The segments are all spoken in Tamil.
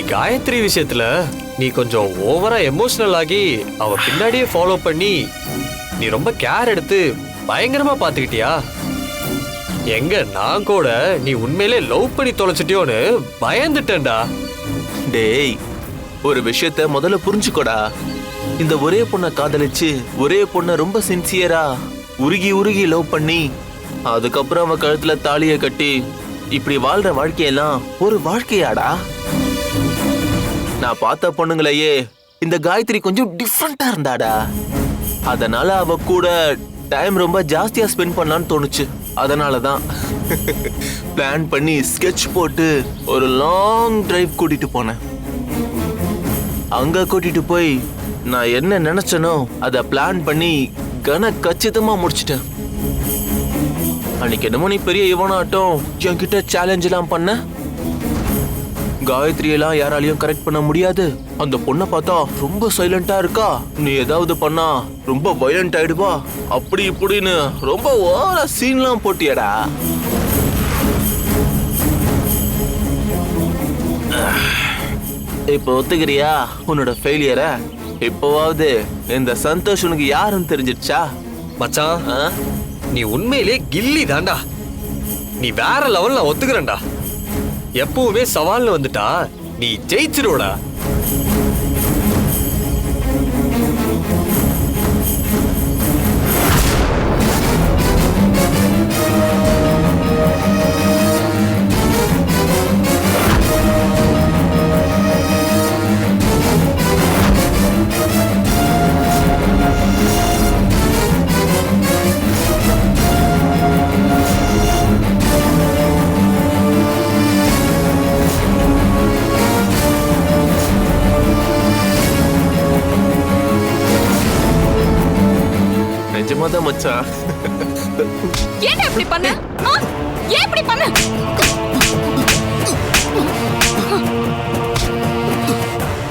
காயத்ரி விஷயத்துல நீ கொஞ்சம் ஓவரா எமோஷனல் ஆகி அவ பின்னாடியே ஃபாலோ பண்ணி நீ ரொம்ப கேர் எடுத்து பயங்கரமா பாத்துக்கிட்டியா எங்க நான் கூட நீ உண்மையிலே லவ் பண்ணி தொலைச்சிட்டியோன்னு பயந்துட்டேன்டா. டேய் ஒரு விஷயத்த முதல்ல புரிஞ்சுக்கோடா. இந்த ஒரே பொண்ணை காதலிச்சு ஒரே பொண்ணை ரொம்ப சின்சியரா உருகி உருகி லவ் பண்ணி அதுக்கப்புறம் அவன் கழுத்துல தாலியை கட்டி இப்படி வாழ்ற வாழ்க்கையெல்லாம் ஒரு வாழ்க்கையாடா? நான் பார்த்த பொண்ணுங்களையே இந்த காயத்ரி கொஞ்சம் டிஃப்ரெண்டா இருந்தாடா. அதனால அவ கூட டைம் ரொம்ப ஜாஸ்தியா ஸ்பெண்ட் பண்ணலான்னு தோணுச்சு. அதனால தான் பிளான் பண்ணி ஸ்கெட்ச் போட்டு ஒரு லாங் டிரைவ் கூட்டிட்டு போனேன். அங்க கூட்டிட்டு போய் நான் என்ன நினைச்சனோ அதை பிளான் பண்ணி கன கச்சிதமா முடிச்சிட்டேன். அன்னைக்கு என்னமோ நீ பெரிய இவனாட்டம் என்கிட்ட சேலஞ்ச் எல்லாம் பண்ண. காயத்ரி எல்லாம் யாராலையும் கரெக்ட் பண்ண முடியாது. அந்த பொண்ணை பார்த்தா ரொம்ப சைலண்டா இருக்கா? நீ ஏதாவது பண்ணா ரொம்ப வயலண்ட் ஆயிடுவா? அப்படி இப்படின்னு ரொம்ப ஓவரா சீன்லாம் போட்டியடா. இப்போ ஒத்துக்கிறியா? உன்னோட ஃபெயிலியரை இப்போவாவது இந்த சந்தோஷ் உனக்கு யாருன்னு தெரிஞ்சிடுச்சா மச்சான்? நீ உண்மையிலே கில்லி தான்டா. நீ வேற லெவல்ல ஒத்துக்கிறேன்டா. எப்பவுமே சவால்னு வந்துட்டா நீ ஜெயிச்சிருவடா. நிஜமாதான் மச்சான் ஏன்டா இப்படி பண்ண? ஏன் இப்படி பண்ண?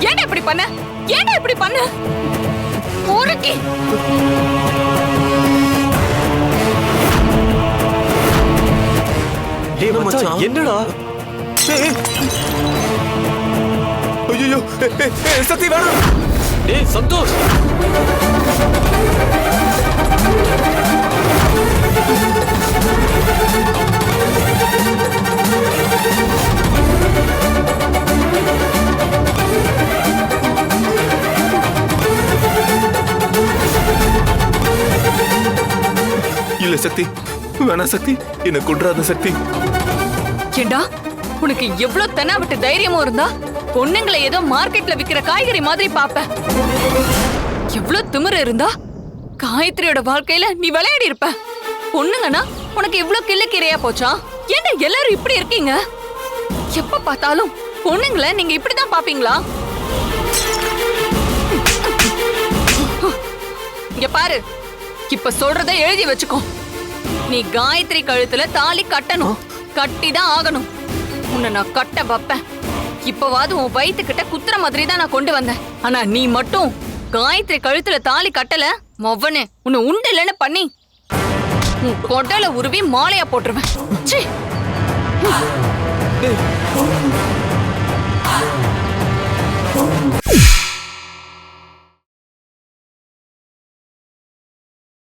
ஏன்டா இப்படி பண்ண? ஏன்டா இப்படி பண்ண? ஊருக்கி. டேய் என்ன மச்சான் மச்சான்? என்னடா? ஐயோ சத்தி வேணாம். டேய் சந்தோஷ். இல்ல சக்தி வேணா சக்தி. என்ன கொன்றாத சக்தி. ஏண்டா உனக்கு எவ்வளவு தெனாவிட்டு தைரியமும் இருந்தா? பொண்ணுங்களை ஏதோ மார்க்கெட்ல விக்கிற காய்கறி மாதிரி பாப்ப எவ்வளவு திமிர இருந்தா? காயத்ரியோட வாழ்க்கையில நீ விளையாடி இருப்ப. பொண்ணுங்கன்னா உனக்கு இவ்ளோ கிள்ளுக்கீரையா போச்சா? ஏன்டா எல்லாரும் இப்படி இருக்கீங்க? எப்ப பார்த்தாலும் பொண்ணுங்களை நீங்க இப்படிதான் பாப்பீங்களா இங்க பாரு. இப்ப சொல்றத எழுதி வச்சுக்கோ. நீ காயத்ரி கழுத்துல தாலி கட்டணும். கட்டி தான் ஆகணும். உன்னை நான் கட்ட வைப்பேன். இப்பவாது உன் வயிற்றுக்கிட்ட குத்துற மாதிரி தான் நான் கொண்டு வந்தேன். ஆனா நீ மட்டும் காயத்ரி கழுத்துல தாலி கட்டல. மொவ்வனே உன்னை உண்டு இல்லைன்னு பண்ணி. உன் கொடல உருவி மாலையா போட்டுருவேன்.